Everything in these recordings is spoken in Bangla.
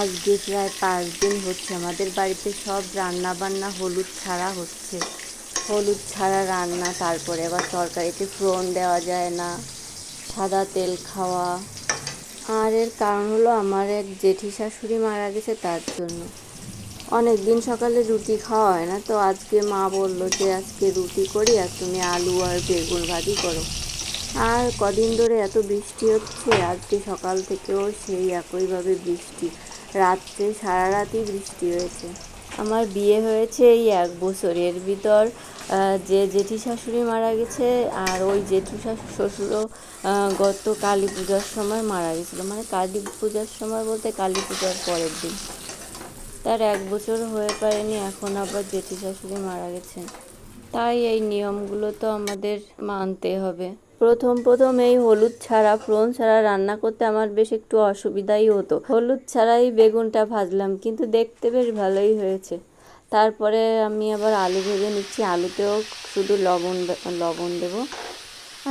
আজকে প্রায় পাঁচ দিন হচ্ছে আমাদের বাড়িতে সব রান্না বান্না হলুদ ছাড়া হচ্ছে। হলুদ ছাড়া রান্না, তারপরে আবার তরকারিতে ফোড়ন দেওয়া যায় না, সাদা তেল খাওয়া। আর এর কারণ হলো আমার এক জেঠি শাশুড়ি মারা গেছে তার জন্য। অনেক দিন সকালে রুটি খাওয়া হয় না, তো আজকে মা বলল যে আজকে রুটি করি আর তুমি আলু আর বেগুন ভাজি করো। আর কদিন ধরে এত বৃষ্টি হচ্ছে, আজকে সকাল থেকেও সেই একইভাবে বৃষ্টি। রাত্রে সারা রাতই বৃষ্টি হয়েছে। আমার বিয়ে হয়েছে এই এক বছর এর ভিতর যে জেঠি শাশুড়ি মারা গেছে আর ওই জেঠু শ্বশুরও গত কালী পূজার সময় মারা গেছিল। মানে কালী পূজার সময় বলতে কালী পূজার পরের দিন। তার এক বছর হয়ে পারেনি, এখন আবার জেঠি শাশুড়ি মারা গেছেন। তাই এই নিয়মগুলো তো আমাদের মানতে হবে। প্রথম প্রথম এই হলুদ ছাড়া ফোড়ন ছাড়া রান্না করতে আমার বেশ একটু অসুবিধাই হতো। হলুদ ছাড়াই বেগুনটা ভাজলাম, কিন্তু দেখতে বেশ ভালোই হয়েছে। তারপরে আমি আবার আলু ভেজে নিচ্ছি। আলুতেও শুধু লবণ লবণ দেবো।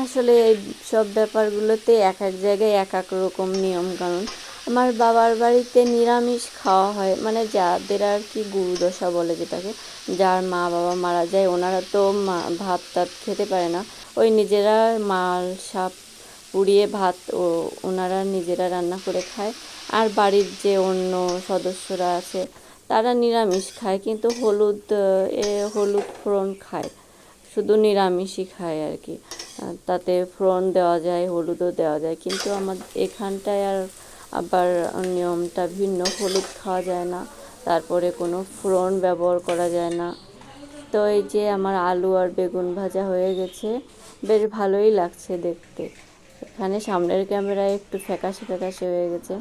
আসলে এই সব ব্যাপারগুলোতে এক এক জায়গায় এক এক রকম নিয়ম কানুন আমার বাবার বাড়িতে নিরামিষ খাওয়া হয়। মানে যাদের আর কি গুরুদশা বলে যেটাকে, যার মা বাবা মারা যায়, ওনারা তো মা, ভাত টাত খেতে পারে না। ওই নিজেরা মাল, সাপ পুড়িয়ে ভাত ও ওনারা নিজেরা রান্না করে খায়। আর বাড়ির যে অন্য সদস্যরা আছে, তারা নিরামিষ খায়, কিন্তু হলুদ, এ, হলুদ ফোড়ন খায়। শুধু নিরামিষই খায় আর কি। তাতে ফোড়ন দেওয়া যায়, হলুদও দেওয়া যায়, কিন্তু আমার এখানটায় আর আবার নিয়মটা ভিন্ন হলুদ খাওয়া যায় না তারপরে কোনো ফোড়ন ব্যবহার করা যায় না। তো এই যে আমার আলু আর বেগুন ভাজা হয়ে গেছে বেশ ভালোই লাগছে দেখতে। এখানে সামনের ক্যামেরায় একটু ফ্যাকাশে ফ্যাকাশে হয়ে গেছে।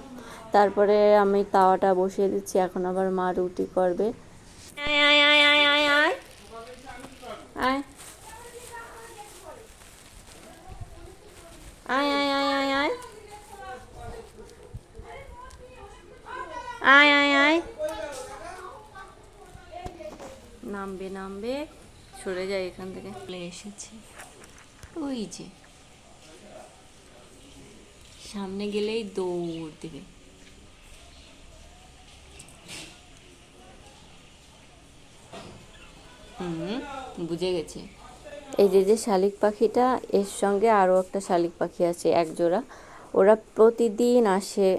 তারপরে আমি তাওয়াটা বসিয়ে দিচ্ছি এখন আবার মা রুটি করবে। আয় আয় আয় আয় আয় আয়। আয়। আয় আয় আয় নামবে নামবে। সরে যায় এখান থেকে। চলে এসেছে। ওই যে। সামনে গেলেই দৌড় দেবে। হুম, বুঝে গেছে। এই যে যে শালিক পাখিটা, এর সঙ্গে আরও একটা শালিক পাখি আছে এক জোড়া ওরা প্রতিদিন আসে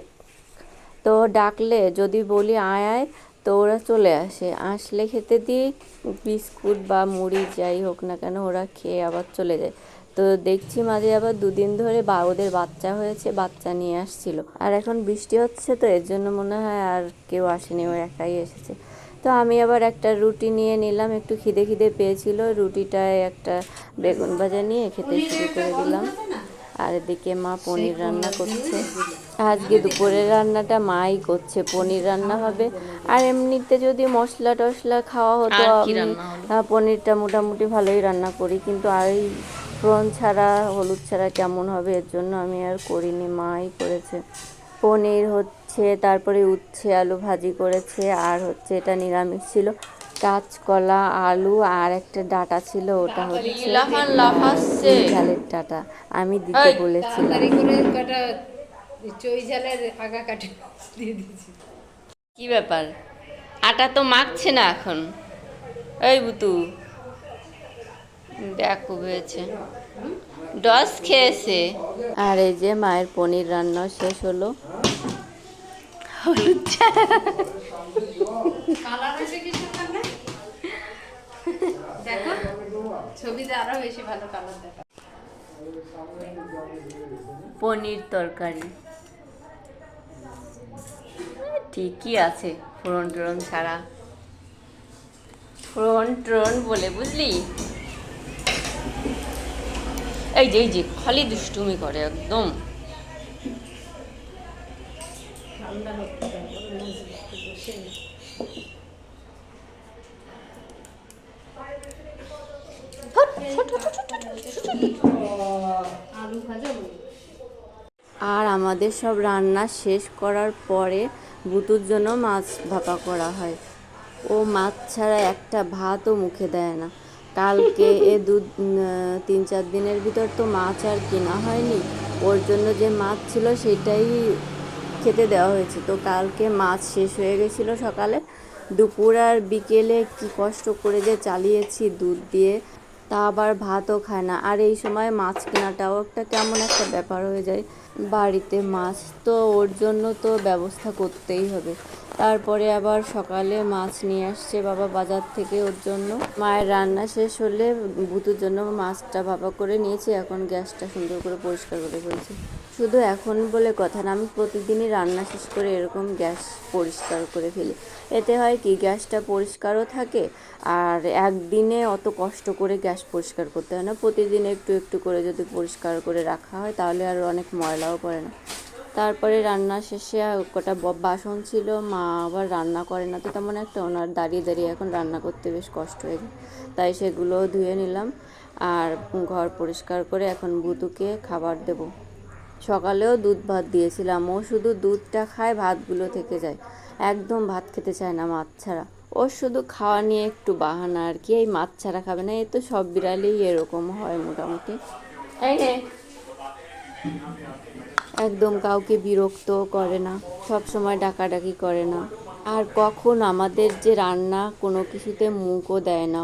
তো ডাকলে যদি বলি আয় আয়, তো ওরা চলে আসে। আসলে খেতে দিই বিস্কুট বা মুড়ি যাই হোক না কেন ওরা খেয়ে আবার চলে যায়। তো দেখছি মাঝে আবার দুদিন ধরে বা ওদের বাচ্চা হয়েছে, বাচ্চা নিয়ে আসছিল। আর এখন বৃষ্টি হচ্ছে তো, এর জন্য মনে হয় আর কেউ আসেনি, ও একাই এসেছে। তো আমি আবার একটা রুটি নিয়ে নিলাম, একটু খিদে খিদে পেয়েছিল। রুটিটায় একটা বেগুন ভাজা নিয়ে খেতে শুরু করে দিলাম। আর এদিকে মা পনির রান্না করছে। আজকে দুপুরের রান্নাটা মাই করছে পনির রান্না হবে। আর এমনিতে যদি মশলা টশলা খাওয়া হতো পনিরটা মোটামুটি ভালোই রান্না করি। কিন্তু আর এই ফোড়ন ছাড়া হলুদ ছাড়া কেমন হবে এর জন্য আমি আর করিনি। মাই করেছে। পনির হচ্ছে তারপরে উচ্ছে আলু ভাজি করেছে আর হচ্ছে এটা নিরামিষ ছিল। কাঁচকলা আলু আর একটা ডাটা ছিল ওটা হচ্ছে ঝালের ডাটা। আমি দিতে বলেছিলাম। কি ব্যাপার? আটা তো মাখছে না এখন। এই বুতু দেখো হয়েছে। ডস খেয়েছে। আর এই যে মায়ের পনির রান্না শেষ হলো। হলুদ চা। কালার হয়েছে কি সুন্দর না দেখো ছবিতে আরও বেশি ভালো কালার দেখা পনির তরকারি। ঠিকই আছে ফোড়ন টোড়ন ছাড়া। ফোড়ন টোড়ন বলে বুঝলি? এই যে এই যে খালি দুষ্টুমি করে একদম। আর আমাদের সব রান্না শেষ করার পরে বুতুর জন্য মাছ ভাপা করা হয়। ও মাছ ছাড়া একটা ভাতও মুখে দেয় না। কালকে এ দু তিন, চার দিনের ভিতর তো মাছ আর কেনা হয়নি। ওর জন্য যে মাছ ছিল সেটাই খেতে দেওয়া হয়েছে। তো কালকে মাছ শেষ হয়ে গেছিল সকালে। দুপুর আর বিকেলে কি কষ্ট করে যে চালিয়েছি দুধ দিয়ে, তা আবার ভাতও খায় না। আর এই সময় মাছ কেনাটাও একটা কেমন একটা ব্যাপার হয়ে যায়। বাড়িতে মাছ তো ওর জন্য তো ব্যবস্থা করতেই হবে। তারপরে আবার সকালে মাছ নিয়ে আসছে বাবা বাজার থেকে ওর জন্য। মায়ের রান্না শেষ হলে বুতুর জন্য মাছটা বাবা করে নিয়েছে, এখন গ্যাসটা সুন্দর করে পরিষ্কার করে ফেলছে। শুধু এখন বলে কথা না, আমি প্রতিদিনই রান্না শেষ করে এরকম গ্যাস পরিষ্কার করে ফেলি। এতে হয় কি, গ্যাসটা পরিষ্কারও থাকে আর একদিনে অত কষ্ট করে গ্যাস পরিষ্কার করতে হয় না। প্রতিদিন একটু একটু করে যদি পরিষ্কার করে রাখা হয়, তাহলে আর অনেক ময়লাও পড়ে না। তারপরে রান্না শেষে কটা বাসন ছিল, মা আবার রান্না করে না, তো তেমন একটা ওনার দাঁড়িয়ে দাঁড়িয়ে এখন রান্না করতে বেশ কষ্ট হয়ে তাই সেগুলো ধুয়ে নিলাম আর ঘর পরিষ্কার করে এখন বুতুকে খাবার দেবো। সকালেও দুধ ভাত দিয়েছিলাম, ও শুধু দুধটা খায়, ভাতগুলো থেকে যায়। একদম ভাত খেতে চায় না মাছ ছাড়া। ওর শুধু খাওয়া নিয়ে একটু বাহানা আর কি, এই মাছ ছাড়া খাবে না, এই তো সব বিড়ালেই এরকম হয় মোটামুটি। একদম কাউকে বিরক্ত করে না, সব সময় ডাকাডাকি করে না। আর কখন আমাদের যে রান্না কোনো কিছুতে মুখও দেয় না